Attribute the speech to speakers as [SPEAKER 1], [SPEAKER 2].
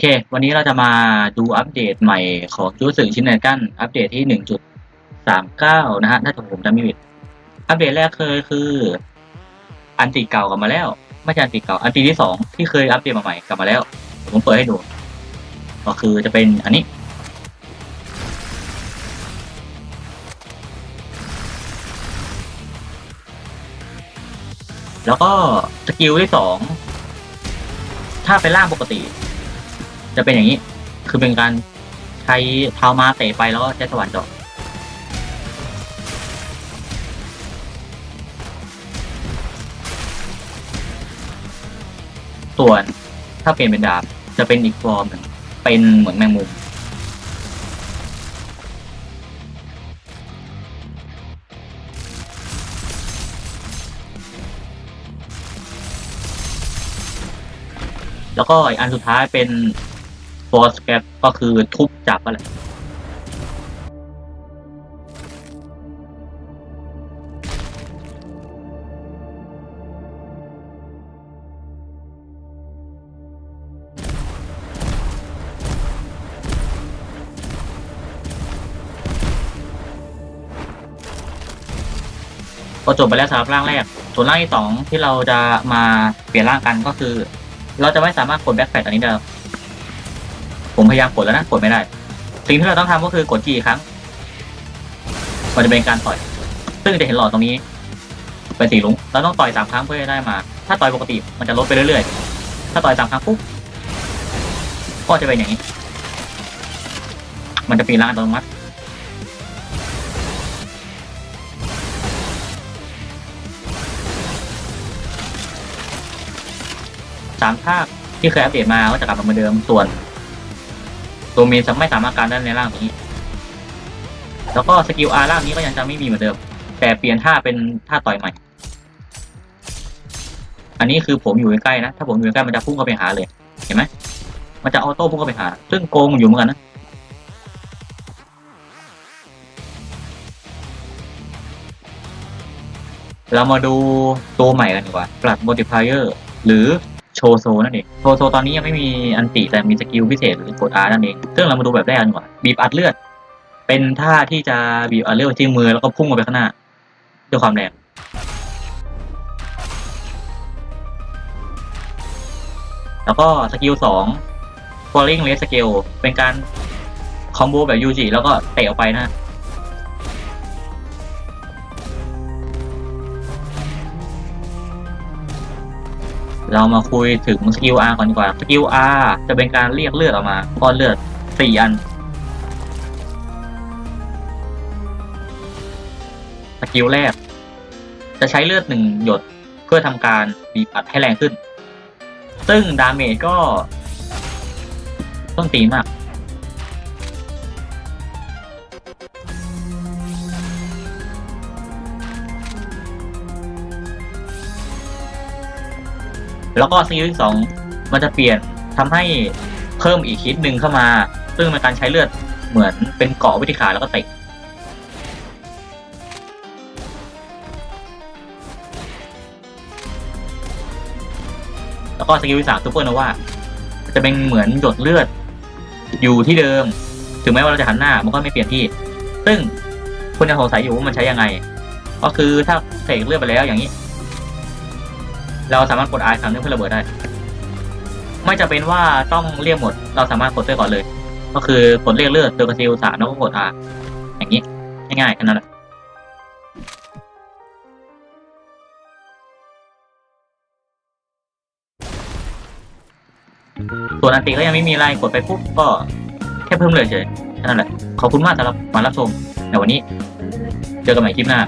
[SPEAKER 1] เค วันนี้เราจะมาดูอัปเดตใหม่ของจูสึชินเนกัน อัปเดตที่ 1.39 นะฮะ ถ้าผมจำไม่ผิด อัปเดตแรกเคยคือ อันติเก่ากลับมาแล้ว ไม่ใช่อันติเก่า อันติที่สองที่เคยอัปเดตมาใหม่กลับมาแล้ว ผมเปิดให้ดู ก็คือจะเป็นอันนี้ แล้วก็สกิลที่สองถ้าเป็นล่างปกติ จะเป็นอย่างนี้ คือเป็นการใช้เท้ามาเตะไปแล้วก็ใช้สว่านเจาะส่วนถ้าเปลี่ยนเป็นดาบจะเป็นอีกฟอร์มหนึ่งเป็นเหมือนแมงมุมแล้วก็อีกอันสุดท้ายเป็น ฟอร์สแกปก็คือทุบจับอะไรก็จบไปแล้วสำหรับร่างแรก ส่วนร่างที่สองที่เราจะมาเปลี่ยนร่างกันก็คือ เราจะไม่สามารถกดแบ็คแฟตอันนี้ได้ ผมพยายามกดแล้วนะกดไม่ได้ สิ่งที่เราต้องทำก็คือกดจีครั้งมันจะเป็นการต่อย ซึ่งจะเห็นหลอดตรงนี้เป็นสีลุงเราต้องต่อยสามครั้งเพื่อให้ได้มา ถ้าต่อยปกติมันจะลดไปเรื่อยๆ ถ้าต่อยสามครั้งปุ๊บก็จะเป็นอย่างนี้ มันจะปีนร่างอัตโนมัติสามภาคที่เคยอัปเดตมาก็จะกลับมาเหมือนเดิมส่วน ตัวเมนจะไม่สามารถการได้ในร่างนี้ แล้วก็สกิลอาร่างนี้ก็ยังจะไม่มีเหมือนเดิม แต่เปลี่ยนท่าเป็นท่าต่อยใหม่ อันนี้คือผมอยู่ใกล้ๆนะ ถ้าผมอยู่ใกล้มันจะพุ่งเข้าไปหาเลย เห็นไหม มันจะออโต้พุ่งเข้าไปหา ซึ่งโกงอยู่เหมือนกันนะเรามาดูตัวใหม่กันดีกว่าปรับ multiplier หรือ โชโซนั่นเอง โชโซตอนนี้ยังไม่มีอันติแต่มีสกิลพิเศษหรือกดอาร์นั่นเองซึ่งเรามาดูแบบแรกกันกว่าบีบอัดเลือด เป็นท่าที่จะบีบอัดเลือดที่มือแล้วก็พุ่งออกไปข้างหน้าด้วยความแรงแล้วก็สกิลสอง falling red skill เป็นการคอมโบแบบยูจิแล้วก็เตะออกไปนะ เรามาคุยถึงสกิล R ก่อนดีกว่าสกิล R จะเป็นการเรียกเลือดออกมาก้อนเลือดสี่อันสกิลแรก จะใช้เลือดหนึ่งหยดเพื่อทำการบีบอัดให้แรงขึ้น ซึ่งดาเมจก็ ต้นตีมาก แล้วก็สกิลที่สองมันจะเปลี่ยนทำให้เพิ่มอีกคิดหนึ่งเข้ามา ซึ่งเป็นการใช้เลือดเหมือนเป็นเกาะวิธีขาแล้วก็เตะแล้วก็สกิลที่สามซูเปอร์โนวาจะเป็นเหมือนหยดเลือดอยู่ที่เดิม ถึงแม้ว่าเราจะหันหน้ามันก็ไม่เปลี่ยนที่ ซึ่งคุณยังสงสัยอยู่ว่ามันใช้ยังไง ก็คือถ้าเสกเลือดไปแล้วอย่างนี้ เราสามารถกด R ครั้งนึงเพื่อระเบิดได้ ไม่จำเป็นว่าต้องเรียกหมด เราสามารถกดเลือดก่อนเลย ก็คือกดเรียกเลือดเจอกระซิลสามแล้วก็กด R อย่างนี้ง่ายๆแค่นั้นแหละส่วนอันติก็ยังไม่มีอะไรกดไปปุ๊บก็แค่เพิ่มเลยเฉยแค่นั้นแหละ ขอบคุณมากสำหรับมารับชมในวันนี้ เจอกันใหม่คลิปหน้า